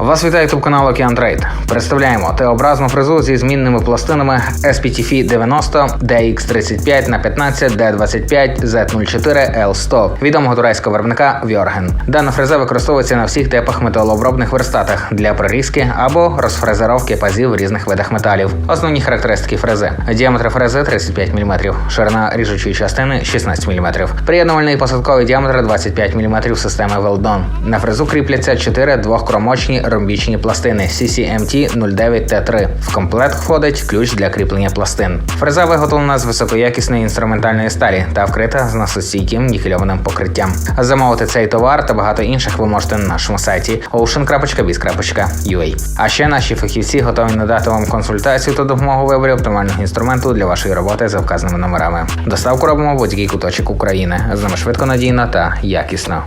Вас вітає ютуб канал Океан Трейд. Представляємо Т-образну фрезу зі змінними пластинами SPTF 90, DX35 на 15, D25, Z04, L100 відомого турецького виробника Вьорген. Дана фреза використовується на всіх типах металообробних верстатах для прорізки або розфрезеровки пазів в різних видах металів. Основні характеристики фрези: діаметр фрези 35 мм, ширина ріжучої частини 16 мм, приєднувальний посадковий діаметр 25 мм системи Weldon. На фрезу кріпляться 4 двохкромочні ромбічні пластини CCMT 09T3. В комплект входить ключ для кріплення пластин. Фреза виготовлена з високоякісної інструментальної сталі та вкрита з насостійким нікельованим покриттям. Замовити цей товар та багато інших ви можете на нашому сайті ocean.biz.ua. А ще наші фахівці готові надати вам консультацію та допомогу виборі оптимального інструменту для вашої роботи за вказаними номерами. Доставку робимо в будь-який куточок України. З нами швидко надійно та якісно.